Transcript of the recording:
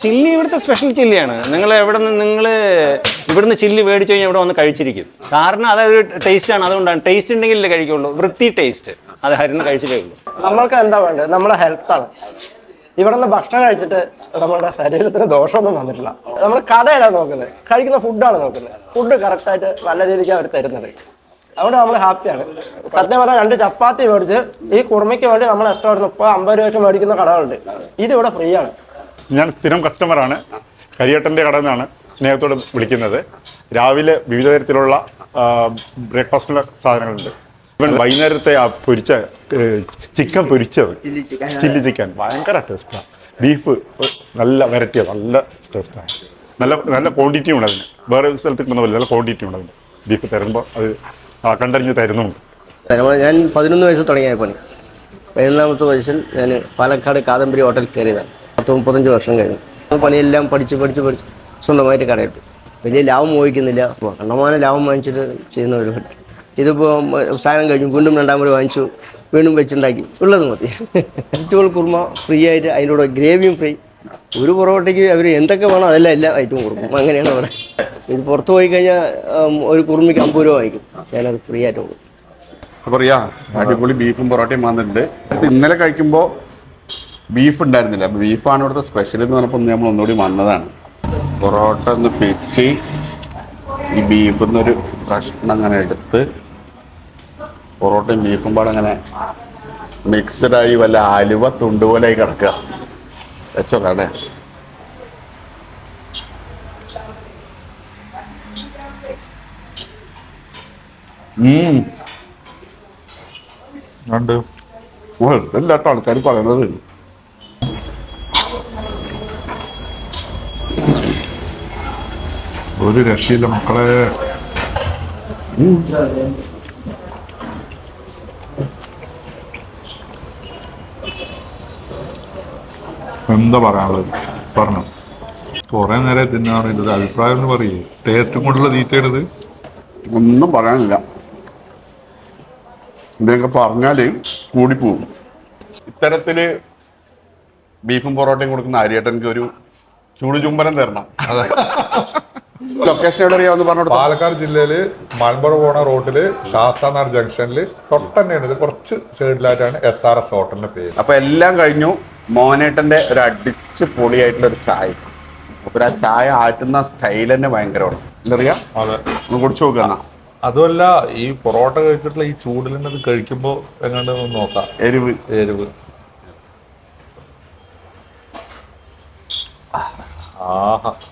Chilli ഇവിടുത്തെ special ചില്ലിയാണ്. നിങ്ങൾ എവിടെ നിന്ന് നിങ്ങൾ ഇവിടുന്ന് ചില്ലി മേടിച്ചു കഴിഞ്ഞാൽ ഇവിടെ വന്ന് കഴിച്ചിരിക്കും. കാരണം അതൊരു ആണ്. അതുകൊണ്ടാണ് ടേസ്റ്റ് ഉണ്ടെങ്കിലേ കഴിക്കുള്ളൂ. വൃത്തി ടേസ്റ്റ് അത് ഹരിന് കഴിച്ചിട്ടേ ഉള്ളൂ. നമ്മൾക്ക് എന്താ വേണ്ടത്? നമ്മുടെ ഹെൽത്താണ് ഇവിടെ നിന്ന് ഭക്ഷണം കഴിച്ചിട്ട് നമ്മുടെ ശരീരത്തിന് ദോഷമൊന്നും വന്നിട്ടില്ല. നമ്മൾ കടയല്ല നോക്കുന്നത്. കഴിക്കുന്ന ഫുഡാണ് നോക്കുന്നത്. ഫുഡ് കറക്റ്റായിട്ട് നല്ല രീതിക്ക് അവർ തരുന്നത്. അതുകൊണ്ട് നമ്മൾ ഹാപ്പിയാണ് സത്യം പറഞ്ഞാൽ രണ്ട് ചപ്പാത്തി മേടിച്ച് ഈ കുറുമയ്ക്ക് വേണ്ടി നമ്മൾ എക്സ്ട്രാ ഒരു മുപ്പത് അമ്പത് രൂപയ്ക്ക് മേടിക്കുന്ന കടകളുണ്ട്. ഇതിവിടെ ഫ്രീ ആണ്. ഞാൻ സ്ഥിരം കസ്റ്റമറാണ് കരിയേട്ടന്റെ കടയിൽ നിന്നാണ് സ്നേഹത്തോടെ വിളിക്കുന്നത്. രാവിലെ വിവിധ തരത്തിലുള്ള ബ്രേക്ക്ഫാസ്റ്റിനുള്ള സാധനങ്ങളുണ്ട്. ഇവൻ വൈകുന്നേരത്തെ ആ പൊരിച്ച ചിക്കൻ പൊരിച്ചത്. Chilli chicken. ഭയങ്കര ടേസ്റ്റാണ് ബീഫ് നല്ല വെറൈറ്റിയാണ് നല്ല ടേസ്റ്റാണ് നല്ല നല്ല ക്വാണ്ടിറ്റി ഉണ്ട് അതിന്. വേറെ സ്ഥലത്ത് കിട്ടുന്ന പോലെ നല്ല ക്വാണ്ടിറ്റി ഉണ്ട് അതിന്. ബീഫ് തരുമ്പോൾ അത് ആ, കണ്ടറിഞ്ഞ് തരുന്നുണ്ട്. ഞാൻ പതിനൊന്ന് വയസ്സ് തുടങ്ങിയ പണി. പതിനൊന്നാമത്തെ വയസ്സിൽ ഞാൻ പാലക്കാട് കാദംബരി ഹോട്ടലിൽ കയറിയതാണ്. പത്ത് മുപ്പത്തഞ്ച് വർഷം കഴിഞ്ഞു. പണിയെല്ലാം പഠിച്ച് പഠിച്ച് പഠിച്ച് സ്വന്തമായിട്ട് കടയിട്ടു വലിയ ലാഭം മോഹിക്കുന്നില്ല. കണ്ടമാനം ലാഭം വാങ്ങിച്ചിട്ട് ചെയ്യുന്ന ഒരു പണി ഇതിപ്പോൾ സാധനം കഴിഞ്ഞു വീണ്ടും രണ്ടാമത് വാങ്ങിച്ചു വീണ്ടും വെച്ചുണ്ടാക്കി. ഉള്ളത് മതി. വെജിറ്റബിൾ കുറുമ ഫ്രീ ആയിട്ട് അതിന്റെ കൂടെ ഗ്രേവിയും ഫ്രീ. ഒരു പൊറോട്ടയ്ക്ക് അവർ എന്തൊക്കെ വേണോ അതെല്ലാം എല്ലാ ഐറ്റവും കൊടുക്കും. അങ്ങനെയാണ് അവിടെ ഇത് പുറത്ത് പോയി കഴിഞ്ഞാൽ ഒരു കുറുമിക്ക് അമ്പത് രൂപ വാങ്ങിക്കും. ഞാനത് ഫ്രീ ആയിട്ട് കൊടുക്കും. അപ്പോൾ അടിപൊളി ബീഫും പൊറോട്ടയും വന്നിട്ടുണ്ട്. ഇന്നലെ കഴിക്കുമ്പോൾ ബീഫ് ഉണ്ടായിരുന്നില്ല. ബീഫാണ് ഇവിടുത്തെ സ്പെഷ്യൽ എന്ന് പറഞ്ഞപ്പോൾ നമ്മൾ ഒന്നുകൂടി വന്നതാണ്. പൊറോട്ട ഒന്ന് പിച്ച് ഈ ബീഫിൽ നിന്നൊരു കഷ്ണം അങ്ങനെ എടുത്ത് പൊറോട്ടയും ബീഫും പാടെ അങ്ങനെ മിക്സഡ് ആയി വല്ല ആലുവ തുണ്ട് പോലെ ആയി കിടക്കുക. വെച്ചോ കടേ ഉം. ഉണ്ട് എല്ലാട്ടോ ആൾക്കാർ പറയണത് ഒരു രക്ഷയില്ല മക്കളെ. എന്താ പറയാനുള്ളത്? പറഞ്ഞു. കുറെ നേരം തിന്നാറില്ല അഭിപ്രായം എന്ന് പറയേ. ടേസ്റ്റും കൊണ്ടുള്ള തീറ്റയിടത് ഒന്നും പറയാനില്ല. ഇതിനൊക്കെ പറഞ്ഞാൽ കൂടിപ്പോവും. ഇത്തരത്തിൽ ബീഫും പൊറോട്ടയും കൊടുക്കുന്ന അരിയേട്ടൻക്ക് ഒരു ചൂട് ചുംബനം തരണം. ലൊക്കേഷൻ എവിടെ അറിയാമെന്ന് പറഞ്ഞു പാലക്കാട് ജില്ലയിൽ മലമ്പുഴ പോണ റോഡിൽ ശാസ്താനാട് ജംഗ്ഷനിൽ തൊട്ടന്നെയാണ്. ഇത് കുറച്ച് സൈഡിലായിട്ടാണ് എസ് ആർ എസ് ഹോട്ടലിന്റെ പേര്. അപ്പൊ എല്ലാം കഴിഞ്ഞു. മോനേട്ടന്റെ ഒരു അടിച്ച് പൊളിയായിട്ടുള്ള ഒരു ചായ. അപ്പൊ ആ ചായ ആറ്റുന്ന സ്റ്റൈൽ തന്നെ ഭയങ്കരമാണ് എന്തറിയാം? അതെ. ഒന്ന് കുടിച്ചു നോക്കുക അതുമല്ല ഈ പൊറോട്ട കഴിച്ചിട്ടുള്ള ഈ ചൂടിൽ കഴിക്കുമ്പോൾ എങ്ങാണ്ട് നോക്കാം. എരിവ്. എരിവ്. 아.